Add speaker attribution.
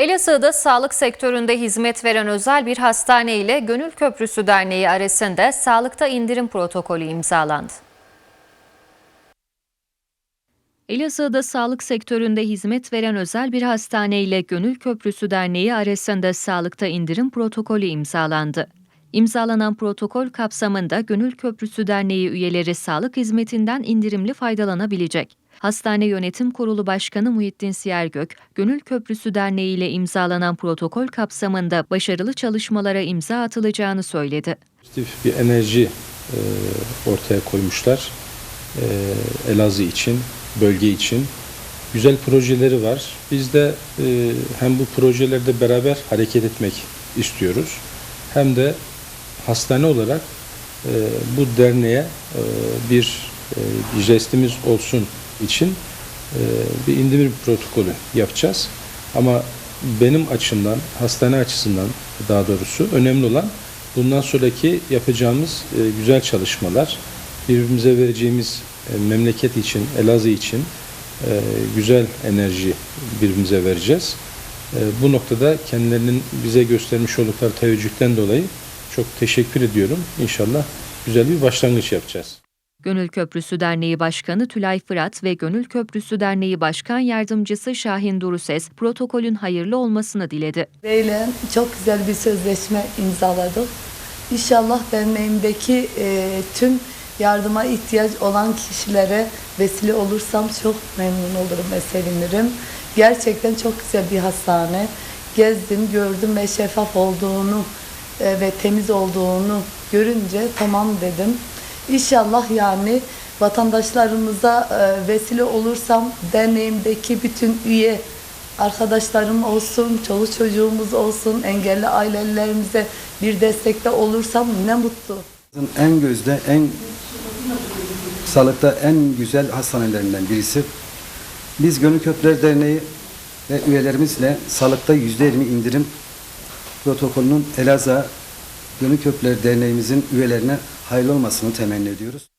Speaker 1: Elazığ'da sağlık sektöründe hizmet veren özel bir hastane ile Gönül Köprüsü Derneği arasında sağlıkta indirim protokolü imzalandı. Elazığ'da sağlık sektöründe hizmet veren özel bir hastane ile Gönül Köprüsü Derneği arasında sağlıkta indirim protokolü imzalandı. İmzalanan protokol kapsamında Gönül Köprüsü Derneği üyeleri sağlık hizmetinden indirimli faydalanabilecek. Hastane Yönetim Kurulu Başkanı Muhittin Siyergök, Gönül Köprüsü Derneği ile imzalanan protokol kapsamında başarılı çalışmalara imza atılacağını söyledi.
Speaker 2: Pozitif bir enerji e, ortaya koymuşlar. E, Elazığ için, bölge için. Güzel projeleri var. Biz de e, hem bu projelerde beraber hareket etmek istiyoruz. Hem de hastane olarak e, bu derneğe e, bir e, jestimiz olsun için e, bir indirim protokolü yapacağız. Ama benim açımdan, hastane açısından daha doğrusu önemli olan bundan sonraki yapacağımız e, güzel çalışmalar, birbirimize vereceğimiz e, memleket için, Elazığ için güzel enerji birbirimize vereceğiz. Bu noktada kendilerinin bize göstermiş oldukları teveccühten dolayı çok teşekkür ediyorum. İnşallah güzel bir başlangıç yapacağız.
Speaker 1: Gönül Köprüsü Derneği Başkanı Tülay Fırat ve Gönül Köprüsü Derneği Başkan Yardımcısı Şahin Duruses protokolün hayırlı olmasını diledi.
Speaker 3: Beyle çok güzel bir sözleşme imzaladık. İnşallah derneğimdeki e, tüm yardıma ihtiyaç olan kişilere vesile olursam çok memnun olurum ve sevinirim. Gerçekten çok güzel bir hastane. Gezdim, gördüm ve şeffaf olduğunu e, ve temiz olduğunu görünce tamam dedim. İnşallah yani vatandaşlarımıza e, vesile olursam derneğimdeki bütün üye arkadaşlarım olsun, çoluk çocuğumuz olsun, engelli ailelerimize bir destekte olursam ne mutlu.
Speaker 4: En gözde, en sağlıkta en güzel hastanelerinden birisi. Biz Gönül Köprüler Derneği ve üyelerimizle sağlıkta yüzde yirmi indirim protokolünün Elazığ Gönül Köprüler Derneğimizin üyelerine hayırlı olmasını temenni ediyoruz.